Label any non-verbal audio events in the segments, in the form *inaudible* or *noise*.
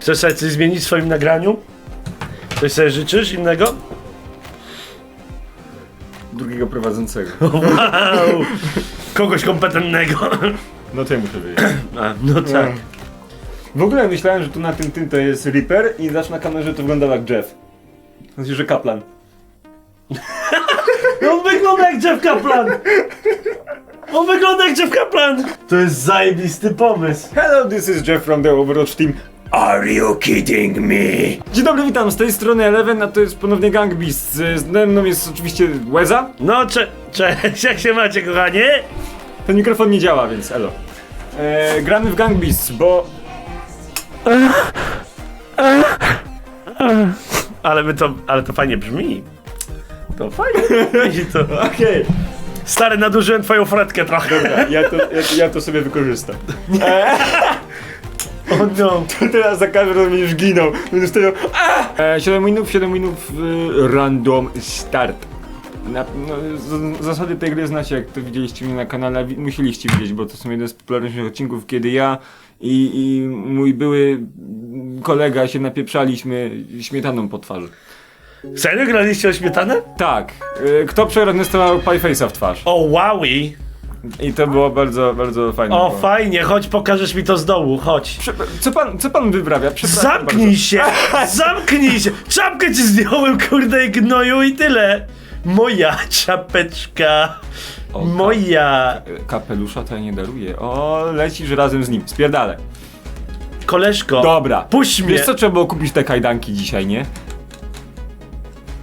Chcesz sobie coś zmienić w swoim nagraniu? Coś sobie życzysz innego? Drugiego prowadzącego. *laughs* Wow! Kogoś kompetentnego. No to ja muszę wiedzieć. A, no tak. W ogóle myślałem, że tu na tym tym to jest Reaper i zawsze na kamerze to wyglądał jak Jeff. Sensie, że kaplan. *laughs* On wygląda jak Jeff Kaplan! On wygląda jak Jeff Kaplan! To jest zajebisty pomysł. Hello, this is Jeff from the Overwatch team. Are you kidding me? Dzień dobry, witam, z tej strony Eleven, a to jest ponownie Gang Beast. Z ze mną jest oczywiście Łeza. No, cze cześć, *laughs* jak się macie, kochanie? Ten mikrofon nie działa, więc elo. E, gramy w Gang Beasts, bo... *laughs* Ale my to, ale to fajnie brzmi. To fajnie brzmi to. *laughs* Okej, Stary, nadużyłem twoją fretkę trochę. dobra, ja to, ja, ja to sobie wykorzystam. O no. Teraz za każdym razem będziesz ginął. Będziesz stoją. E, 7 minut, 7 minut w random start. Na, no, z, zasady tej gry znacie, jak to widzieliście mnie na kanale, wi- musieliście widzieć, bo to są jeden z popularniejszych odcinków, kiedy ja i, i mój były kolega się napieprzaliśmy śmietaną po twarzy. Serio graliście o śmietanę? Tak, e, kto przegrał dostawał pieface'a w twarz. O wowi. I to było bardzo, bardzo fajne. O było. fajnie, chodź pokażesz mi to z dołu, chodź. Prze- co pan, co pan wyprawia? Przepraszam Zamknij się! *laughs* Zamknij się! Czapkę ci zdjąłem, kurde, gnoju i tyle! Moja czapeczka! O, Moja! bardzo. Kapelusza to ja nie daruję. O, lecisz razem z nim. Spierdalę. Koleżko! Dobra. Puść mnie! Wiesz co, trzeba było kupić te kajdanki dzisiaj, nie?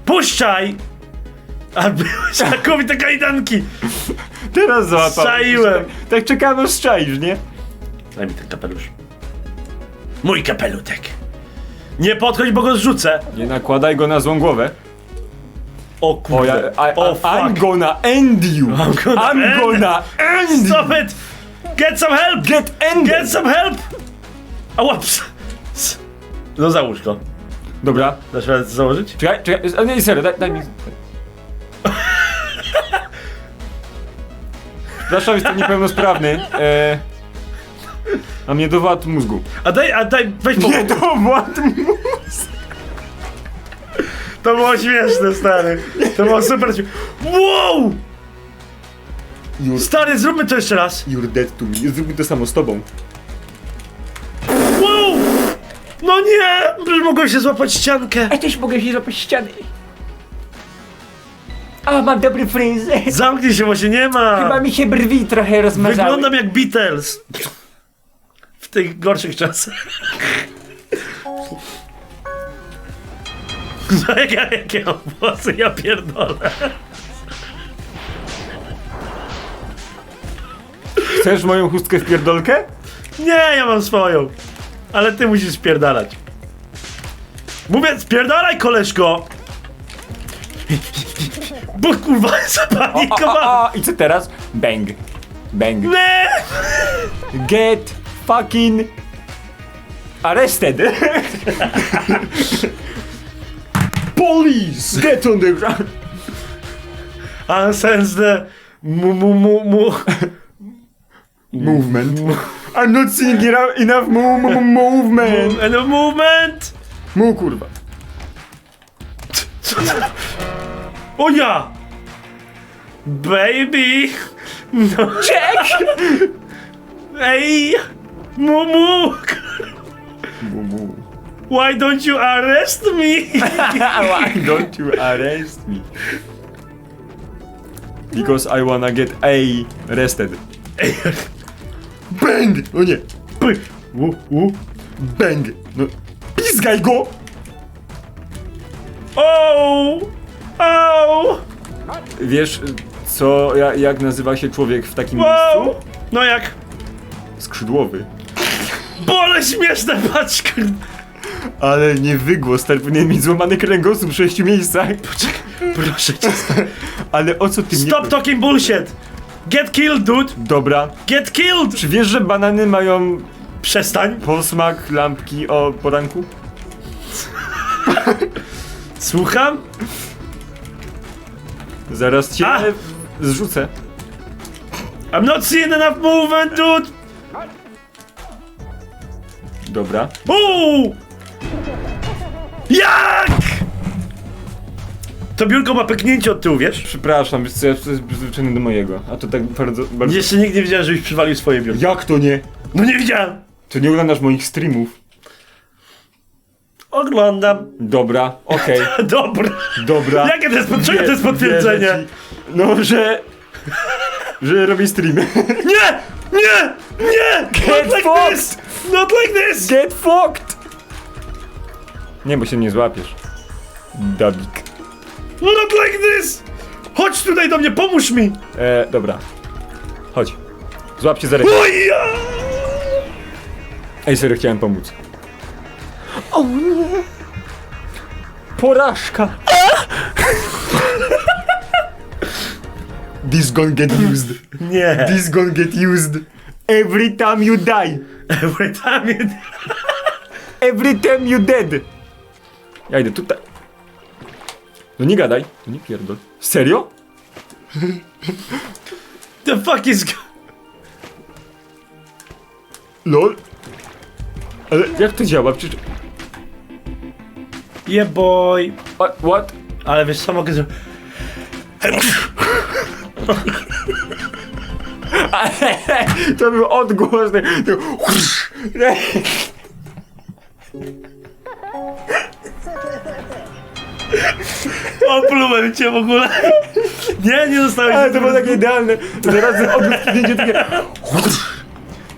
Puszczaj! A byłeś takowi te kajdanki! Teraz. Strzaiłem. Tak, tak czekamy, aż strzaisz, nie? Daj mi ten kapelusz. Mój kapelutek! Nie podchodź, bo go zrzucę! Nie nakładaj go na złą głowę. O O, kurde! ja, I, o I, I'm fuck! gonna end you! I'm gonna end- end you! Stop it! Get some help! Get ended! Get some help! Ała! ps- s- No załóż go. Dobra. Dasz radę to założyć? Czekaj, czekaj, a nie, serio, daj, daj mi... Przepraszam, jestem niepełnosprawny. E... Mam niedowład mózgu. A daj, a daj, weź po... Niedowład mózgu! To było śmieszne, stary. To było super śmieszne. Wow! Stary, zróbmy to jeszcze raz. You're dead to me. Zróbmy to samo z tobą. Wow! No nie! Przecież mogłem się złapać ściankę. Ja też mogę się złapać ściany. A, mam dobry fryzjer. Zamknij się, bo się nie Chyba ma. mi się brwi trochę rozmazały. Wyglądam jak Beatles. W tych gorszych czasach. No jak ja, jakie mam włosy, ja pierdolę. Chcesz moją chustkę w pierdolkę? Nie, ja mam swoją. Ale ty musisz spierdalać. Mówię, spierdalaj, koleżko! Bo kurwa, *laughs* zapanikowałem. A, i co teraz? Bang. Bang. Nie! Get fucking arrested. *laughs* Police! Get on the ground! Unsense the mu mu mu mu. Movement. I'm not seeing enough, enough mo mo movement. And a movement! Mu kurwa. *laughs* O ja! Baby! No. Check! Ej! Mumu! Mu mu. Why don't you arrest me? *laughs* Why don't you arrest me? Because I wanna get A arrested. Bang! O nie! Py. U, u. Bang! No, pizgaj go! O! O! Wiesz, co, ja, jak nazywa się człowiek w takim Wow! miejscu? No jak? Skrzydłowy. Bole śmieszne, patrz! Ale nie wygłos, ten powinien mieć złamany kręgosłup w sześciu miejscach. Proszę cię. *laughs* Ale o co ty mnie... Stop talking bullshit! Get killed, dude! Dobra. Get killed! Czy wiesz, że banany mają Przestań. posmak lampki o poranku? Słucham? Zaraz cię A! zrzucę. I'm not seeing enough movement, dude! Dobra. Uuu! Jak? To biurko ma pęknięcie od tyłu, wiesz? Przepraszam, wiesz co, ja jestem przyzwyczajony do mojego. A to tak bardzo, bardzo... Jeszcze nigdy nie widziałem, żebyś przywalił swoje biurko. Jak to nie? No nie widziałem! To nie oglądasz moich streamów. Oglądam. Dobra, okej, *laughs* Dobra. dobra. Jakie to jest, pod- czego to jest Wierzę potwierdzenie? ci. No, że... Że robię streamy. *laughs* Nie! Nie! Nie! Not Get like fucked! this! Not like this! Get fucked! Nie, bo się nie złapiesz. Dabik. Not like this! Chodź tutaj do mnie, pomóż mi! E, dobra. Chodź. Złap się za rękę. Ej, serio, chciałem pomóc. O nie! Porażka! This gonna get used. Nie. This gonna get used. Every time you die. Every time you... Every time you dead. Ja idę tutaj. No nie gadaj. No nie pierdol. Serio? The fuck is... go- Lol. Ale jak to działa? Przecież... Yeah boy. What? What? Ale wiesz co mogę zrobić? *laughs* To był odgłos. Oplułem cię w ogóle. Nie, nie zostałeś... Ale to było takie idealne. Zaraz odgłos takie...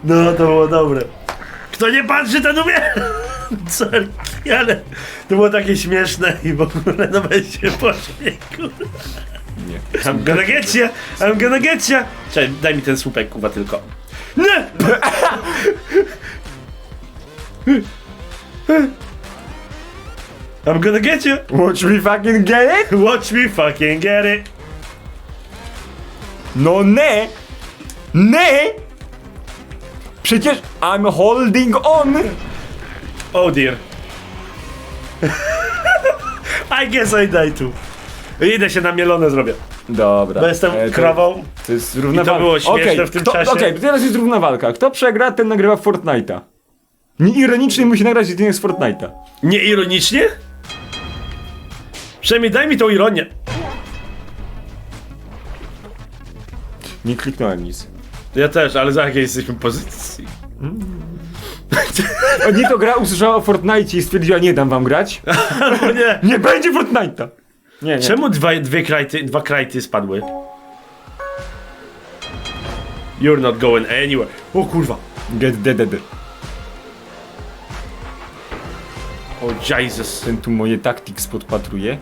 No, to było dobre. Kto nie patrzy, ten umie! Sorry, ale to było takie śmieszne i w ogóle no weź się pośmiej, kurwa. Nie. I'm gonna get ya! I'm gonna get ya! Czekaj, daj mi ten słupek, kuwa, tylko. Nie! I'm gonna get you! Watch me fucking get it? Watch me fucking get it! No nie! Nie! Przecież I'm holding on! Oh dear. I guess I die too. Idę się na mielone zrobię. Dobra. Bo jestem e, to- krową. To jest równa I to walka. było śmieszne Okej, w tym kto- czasie. Okej, teraz jest równa walka. Kto przegra, ten nagrywa Fortnite'a. Nieironicznie musi nagrać jedynie z Fortnite'a. Nie ironicznie? Przynajmniej daj mi tą ironię. Nie kliknąłem nic. Ja też, ale za jakiej jesteśmy pozycji? *laughs* Nie to gra usłyszała o Fortnite i stwierdziła, nie dam wam grać. *laughs* No nie. Nie będzie Fortnite'a! Nie, nie. Czemu dwa, dwie krajty, dwa krajty spadły? You're not going anywhere. O kurwa. Get dead, dead. O Jesus. Ten tu moje tactics podpatruje.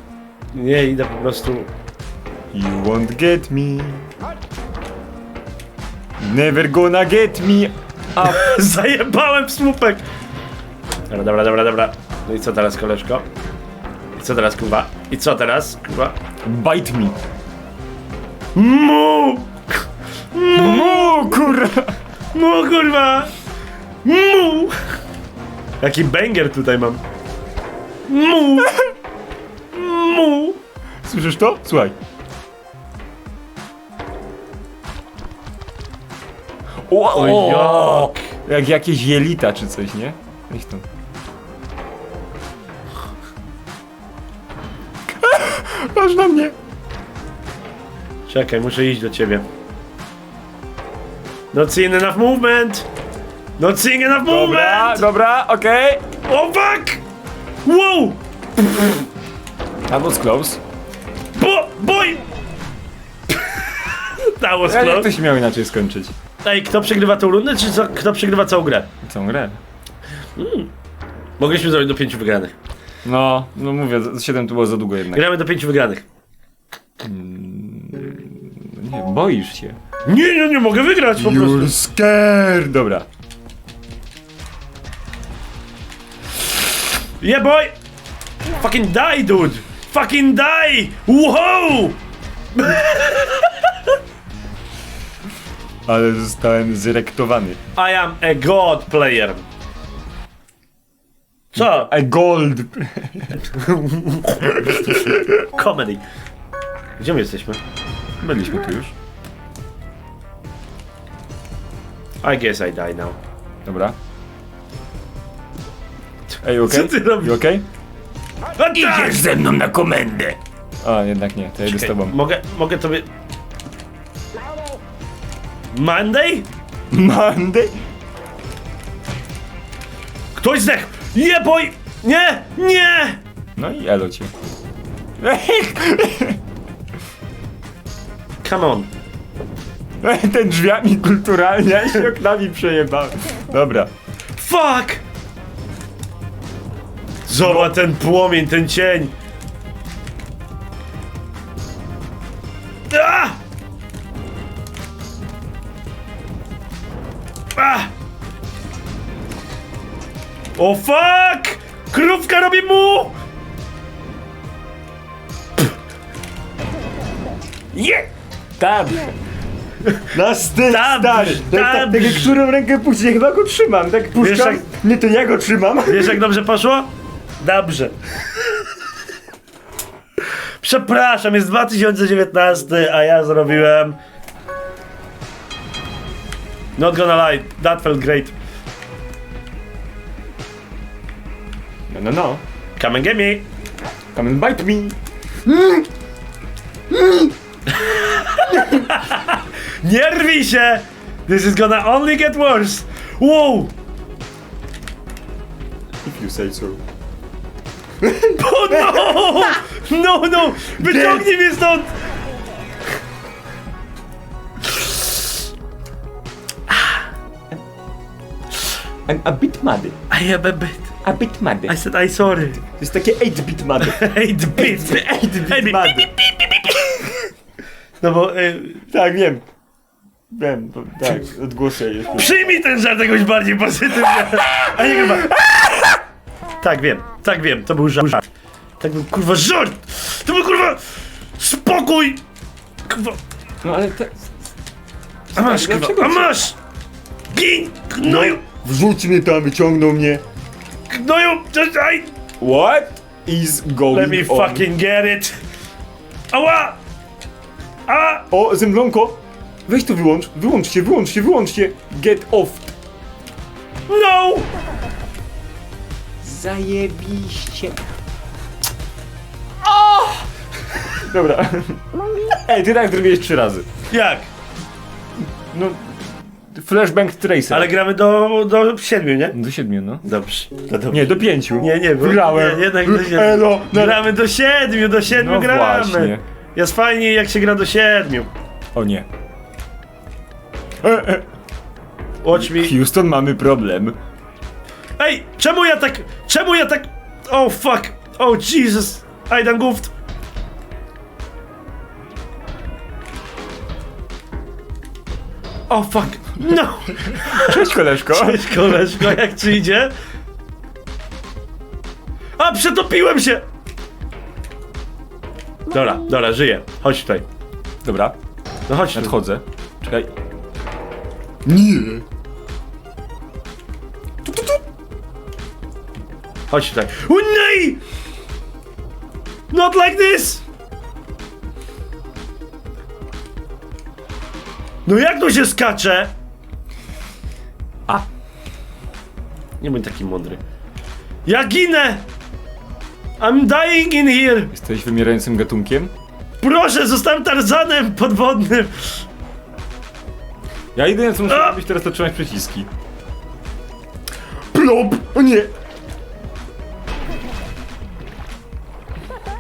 Nie, idę po prostu... You won't get me. Never gonna get me up. *laughs* Zajebałem słupek! Dobra, dobra, dobra, dobra. No i co teraz, koleżko? I co teraz, kurwa? I co teraz, kurwa? Bite me. Mu! Mu, kurwa. Mu, kurwa! Mu! Jaki banger tutaj mam. Mu! Mu! Słyszysz to? Słuchaj. O, Oj, o, jak! jak jakieś jelita czy coś, nie? Weź to. *laughs* Masz na mnie. Czekaj, muszę iść do ciebie. Not seeing enough movement! Not seeing enough Dobra, movement! dobra, okej. Oh fuck! Wow! That was close. Bo, boy! *laughs* That was Ja, jak to close. się miało inaczej skończyć? Ej, kto przegrywa tą rundę, czy co, kto przegrywa całą grę? Całą grę. Mogliśmy zrobić do pięciu wygranych. No, no mówię, 7 to było za długo jednak. Gramy do pięciu wygranych. Nie, boisz się. Nie, nie, nie mogę wygrać po prostu. scared! Dobra. Yeah, boy! Fucking die, dude! Fucking die! Wow! *laughs* Ale zostałem zrektowany. I am a god player. Co? A gold! Comedy. Gdzie my jesteśmy? Byliśmy tu już. I guess I die now. Dobra. Ej, okej? Co ty robisz? You okej? A tak! ze mną na komendę. A, jednak nie, to jedę z Czekaj, tobą. Mogę, mogę tobie... Monday? Monday? Ktoś zdechł! Nie boj! Nie! Nie! No i elo cię. *laughs* Come on. Ten drzwiami kulturalnie, a się oknami przejebałem. Dobra. Fuck! Zobacz ten płomień, ten cień. O fuck! Krówka robi mu! Nie! Dobrze. Na styl, Dobrze, stary. Tak, tak, tak, jak którą rękę puścić, chyba go trzymam. Tak puszczam. jak- Nie, to ja go trzymam. Wiesz jak dobrze poszło? Dobrze. Przepraszam, jest 2019, a ja zrobiłem... Not gonna lie, that felt great. No, no, no. Come and get me. Come and bite me. Nie rwij się! This is gonna only get worse. Wow! If you say so. *laughs* Oh no! No, no! Wyciągnij mnie stąd! I'm a bit mad. I am a bit. A bit mad. I said I sorry. To jest takie 8-bit mad. *laughs* Hey, the bit. *laughs* 8-bit mad. No bo... Y, Tak, wiem. Wiem, bo, tak, odgłoszę jeszcze. Przyjmij ten żart jakoś bardziej pozytywnie. A nie chyba. Tak wiem, tak wiem, to był żart. Tak był kurwa żart! To był kurwa. Spokój! Kurwa. No ale te... A masz kurwa, a masz! Gin! Gnoju! Wrzuć mnie tam, wyciągnął mnie. Gnoju! Czekaj! What is going Let me on? fucking get it! Ała! A! O, zemlonko! Weź to wyłącz, wyłączcie, wyłączcie, wyłączcie! Get off! No! Zajebiście. Dobra. Ej, ty tak zrobiłeś trzy razy. Jak? No... Flashbang Tracer. Ale gramy do, do siedmiu, nie? Do siedmiu, no. Dobrze. No dobrze. Nie, do pięciu. Nie, nie, bo Grałem. Nie, jednak do siedmiu. Elo, na... Gramy do siedmiu, do siedmiu No gramy. właśnie. Jest fajnie jak się gra do siedmiu. O nie. E, e. Watch me. Houston, mamy problem. Ej, czemu ja tak, czemu ja tak, oh fuck, oh Jesus, I done goofed. Oh fuck, no. Cześć, koleżko. Cześć koleżko, jak ci idzie? A, przetopiłem się! Dobra, dobra, żyję. Chodź tutaj. Dobra, No chodź tu. nadchodzę. Czekaj. Nie. Chodź tutaj. O nie! Not like this! No jak to się skacze? Nie bądź taki mądry. Ja ginę! I'm dying in here! Jesteś wymierającym gatunkiem? Proszę, zostałem Tarzanem podwodnym! Ja jedyne co muszę A! robić teraz to trzymać przyciski. Plop! O nie!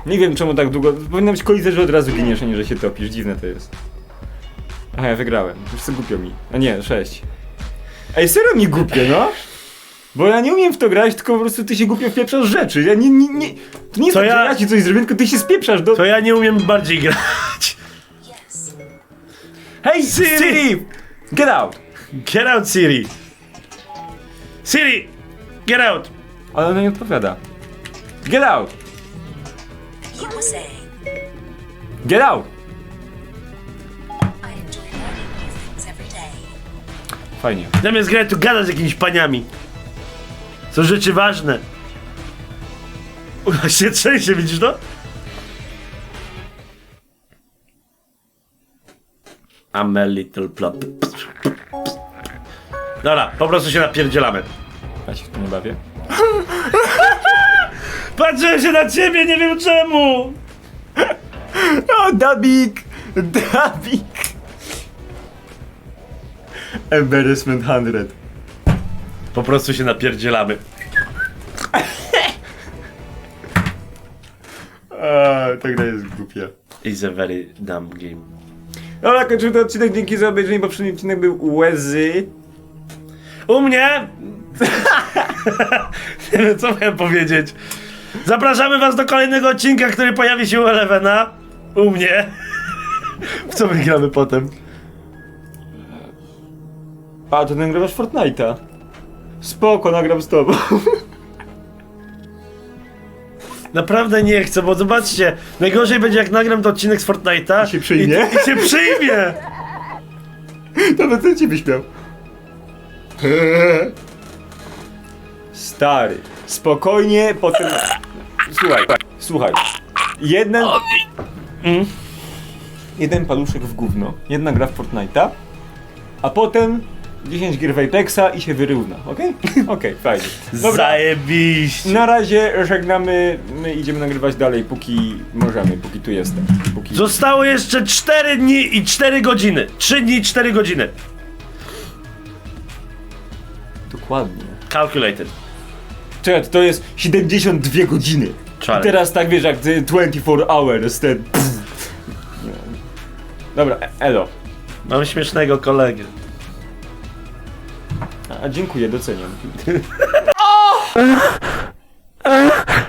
Nie wiem czemu tak długo. Powinna być kolizja, że od razu giniesz, a nie że się topisz. Dziwne to jest. Aha, ja wygrałem. Co głupio mi. A nie, sześć. Ej, serio mi głupie, no? Bo ja nie umiem w to grać, tylko po prostu ty się głupio wpieprzasz rzeczy. Ja nie, nie, nie. To nie jest To tak, ja- że ja ci coś zrobię, tylko ty się spieprzasz do... To ja nie umiem bardziej grać. Hej, Siri! Siri! Get out! Get out, Siri! Siri! Get out! Ale ona nie odpowiada. Get out! You were saying, Get out! I enjoy learning new things every day. Fajnie. Zamiast grać, tu gadać z jakimiś paniami. Są rzeczy ważne. Uch, się trzęsie, widzisz to? I'm a little plot. Dobra, po prostu się napierdzielamy. Ja się w to nie bawię. *laughs* Patrzyłem się na ciebie, nie wiem czemu! *laughs* O, Dabik! Dabik! Embarrassment 100. Po prostu się napierdzielamy. A, ta gra jest głupia. It's a very dumb game. Dobra, kończymy ten odcinek. Dzięki za obejrzenie. Poprzedni odcinek był łezy. U mnie! nie *laughs* wiem, co miałem powiedzieć. Zapraszamy was do kolejnego odcinka, który pojawi się u Elevena. U mnie. *laughs* W co my gramy potem? A, to nagrywasz Fortnite'a. Spoko, nagram z tobą. Naprawdę nie chcę, bo zobaczcie, najgorzej będzie jak nagram to odcinek z Fortnite'a I się przyjmie? I, i się przyjmie! To będę cię wyśmiał. Stary, spokojnie, potem... Słuchaj, słuchaj. Jeden... Jeden paluszek w gówno, jedna gra w Fortnite'a, a potem 10 gier w Apexa i się wyrówna, okej? *laughs* Okej, fajnie. Dobra, Zajebiście! na razie żegnamy, my idziemy nagrywać dalej, póki możemy, póki tu jestem. Póki... Zostało jeszcze 4 dni i 4 godziny. 3 dni i 4 godziny. Dokładnie. Calculated. Czekaj, to jest 72 godziny. Czarny. I teraz tak wiesz, jak ty 24 hours, ten... Dobra, e- elo. Mam śmiesznego kolegę. A dziękuję, doceniam. *laughs*